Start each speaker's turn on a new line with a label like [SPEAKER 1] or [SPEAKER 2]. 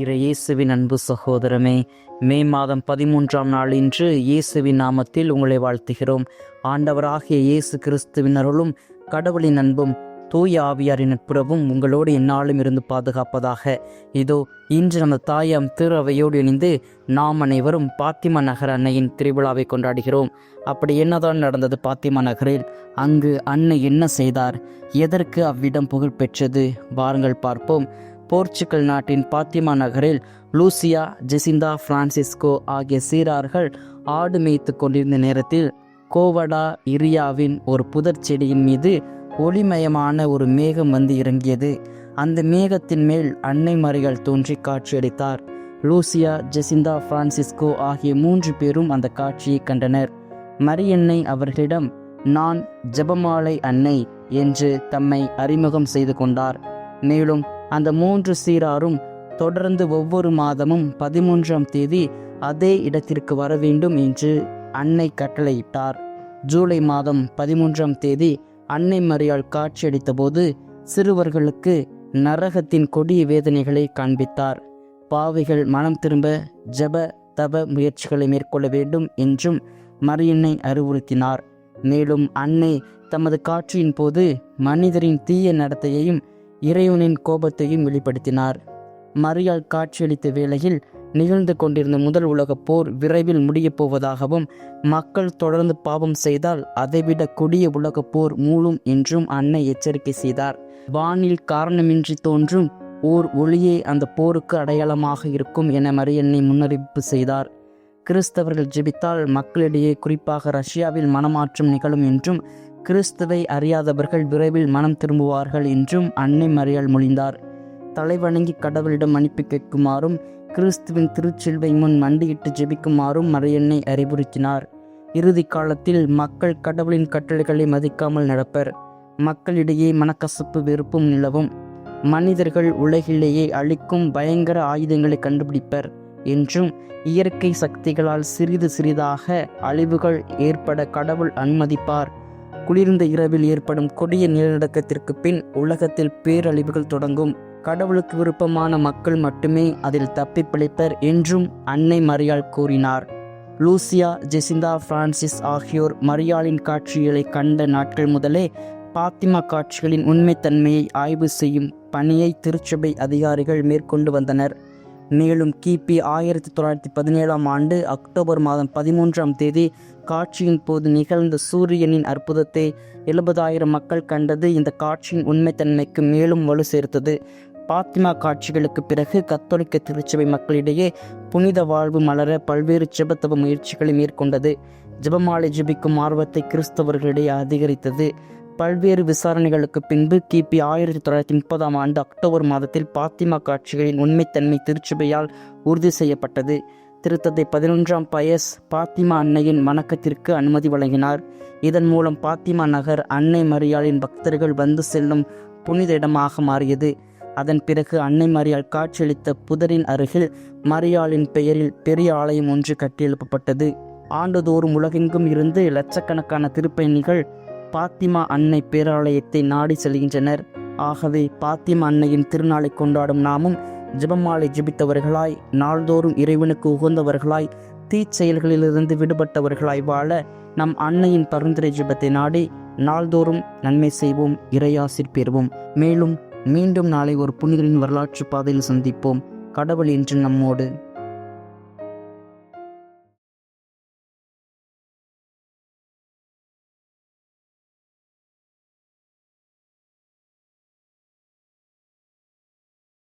[SPEAKER 1] இறையேசுவின் அன்பு சகோதரமே மே மாதம் பதிமூன்றாம் நாள் இன்று இயேசுவின் நாமத்தில் உங்களை வாழ்த்துகிறோம். ஆண்டவராகிய இயேசு கிறிஸ்துவின் அருளும் கடவுளின் அன்பும் தூய ஆவியாரின் நட்புறவும் உங்களோடு எந்நாளும் இருந்து பாதுகாப்பதாக. இதோ இன்று நமது தாயாம் திரு அவையோடு இணைந்து நாம் அனைவரும் பாத்திமா நகர் அன்னையின் திருவிழாவை கொண்டாடுகிறோம். அப்படி என்னதான் நடந்தது பாத்திமா நகரில்? அங்கு அன்னை என்ன செய்தார்? எதற்கு அவ்விடம் புகழ் பெற்றது? வாருங்கள் பார்ப்போம். போர்ச்சுகல் நாட்டின் பாத்திமா நகரில் லூசியா ஜெசிந்தா பிரான்சிஸ்கோ ஆகிய சீரார்கள் ஆடு மேய்த்து கொண்டிருந்த நேரத்தில் கோவடா இரியாவின் ஒரு புதர் செடியின் மீது ஒளிமயமான ஒரு மேகம் வந்து இறங்கியது. அந்த மேகத்தின் மேல் அன்னை மறிகள் தோன்றி காட்சியளித்தார். லூசியா ஜெசிந்தா பிரான்சிஸ்கோ ஆகிய மூன்று பேரும் அந்த காட்சியை கண்டனர். மரியன்னை அவர்களிடம் நான் ஜெபமாலை அன்னை என்று தம்மை அறிமுகம் செய்து கொண்டார். மேலும் அந்த மூன்று சீராரும் தொடர்ந்து ஒவ்வொரு மாதமும் பதிமூன்றாம் தேதி அதே இடத்திற்கு வர வேண்டும் என்று அன்னை கட்டளையிட்டார். ஜூலை மாதம் பதிமூன்றாம் தேதி அன்னை மரியாள் காட்சியளித்தபோது சிறுவர்களுக்கு நரகத்தின் கொடிய வேதனைகளை காண்பித்தார். பாவிகள் மனம் திரும்ப ஜப தப முயற்சிகளை மேற்கொள்ள வேண்டும் என்றும் மரியன்னை அறிவுறுத்தினார். மேலும் அன்னை தமது காட்சியின் போது மனிதரின் தீய நடத்தையையும் இறைவனின் கோபத்தையும் வெளிப்படுத்தினார். மரியாள் காட்சியளித்த வேளையில் நிகழ்ந்து கொண்டிருந்த முதல் உலகப் போர் விரைவில் முடியப் போவதாகவும் மக்கள் தொடர்ந்து பாவம் செய்தால் அதைவிட கொடிய உலகப் போர் மூழும் என்றும் அன்னை எச்சரிக்கை செய்தார். வானில் காரணமின்றி தோன்றும் ஓர் ஒளியே அந்த போருக்கு அடையாளமாக இருக்கும் என மரியன்னை முன்னறிவிப்பு செய்தார். கிறிஸ்தவர்கள் ஜெபித்தால் மக்களிடையே குறிப்பாக ரஷ்யாவில் மனமாற்றம் நிகழும் என்றும் கிறிஸ்துவை அறியாதவர்கள் விரைவில் மனம் திரும்புவார்கள் என்றும் அன்னை மரியாள் மொழிந்தார். தலைவணங்கி கடவுளிடம் அனுப்பி கேட்குமாறும் கிறிஸ்துவின் திருச்செல்வை முன் மண்டியிட்டு ஜெபிக்குமாறும் மறையண்ணை அறிவுறுத்தினார். இறுதி காலத்தில் மக்கள் கடவுளின் கட்டளைகளை மதிக்காமல் நடப்பர். மக்களிடையே மனக்கசப்பு வெறுப்பும் நிலவும். மனிதர்கள் உலகிலேயே அழிக்கும் பயங்கர ஆயுதங்களை கண்டுபிடிப்பர் என்றும் இயற்கை சக்திகளால் சிறிது சிறிதாக அழிவுகள் ஏற்பட கடவுள் அனுமதிப்பார் குளிர்ந்த இரவில் ஏற்படும் கொடிய நிலநடுக்கத்திற்கு பின் உலகத்தில் பேரழிவுகள் தொடங்கும். கடவுளுக்கு விருப்பமான மக்கள் மட்டுமே அதில் தப்பி பிழைப்பர் என்றும் அன்னை மரியாள் கூறினார். லூசியா ஜெசிந்தா பிரான்சிஸ் ஆகியோர் மரியாளின் காட்சிகளை கண்ட நாட்கள் முதலே பாத்திமா காட்சிகளின் உண்மைத்தன்மையை ஆய்வு செய்யும் பணியை திருச்சபை அதிகாரிகள் மேற்கொண்டு வந்தனர். மேலும் கிபி ஆயிரத்தி தொள்ளாயிரத்தி பதினேழாம் ஆண்டு அக்டோபர் மாதம் பதிமூன்றாம் தேதி காட்சியின் போது நிகழ்ந்த சூரியனின் அற்புதத்தை எழுபதாயிரம் மக்கள் கண்டது. இந்த காட்சியின் உண்மைத்தன்மைக்கு மேலும் வலு சேர்த்தது. பாத்திமா காட்சிகளுக்கு பிறகு கத்தோலிக்க திருச்சபை மக்களிடையே புனித வாழ்வு மலர பல்வேறு ஜெபத்தவ முயற்சிகளை மேற்கொண்டது. ஜெபமாலை ஜெபிக்கும் ஆர்வத்தை கிறிஸ்தவர்களிடையே அதிகரித்தது. பல்வேறு விசாரணைகளுக்கு பின்பு கிபி ஆயிரத்தி தொள்ளாயிரத்தி முப்பதாம் ஆண்டு அக்டோபர் மாதத்தில் பாத்திமா காட்சிகளின் உண்மைத்தன்மை திருச்சபையால் உறுதி செய்யப்பட்டது. திருத்தந்தை பதினொன்றாம் பயஸ் பாத்திமா அன்னையின் வணக்கத்திற்கு அனுமதி வழங்கினார். இதன் மூலம் பாத்திமா நகர் அன்னை மரியாளின் பக்தர்கள் வந்து செல்லும் புனித இடமாக மாறியது. அதன் பிறகு அன்னை மரியாள் காட்சியளித்த புதரின் அருகில் மரியாளின் பெயரில் பெரிய ஆலயம் ஒன்று கட்டியெழுப்பப்பட்டது. ஆண்டுதோறும் உலகெங்கும் இருந்து லட்சக்கணக்கான திருப்பயணிகள் பாத்திமா அன்னை பேராலயத்தை நாடி செல்கின்றனர். ஆகவே பாத்திமா அன்னையின் திருநாளை கொண்டாடும் நாமும் ஜபமாலை ஜபித்தவர்களாய் நாள்தோறும் இறைவனுக்கு உகந்தவர்களாய் தீச்செயல்களிலிருந்து விடுபட்டவர்களாய் வாழ நம் அன்னையின் பரிந்துரை ஜபத்தை நாடி நாள்தோறும் நன்மை செய்வோம் இறையாசிர் பெறுவோம். மேலும் மீண்டும் நாளை ஒரு புனிதரின் வரலாற்று பாதையில் சந்திப்போம். கடவுள் என்று நம்மோடு.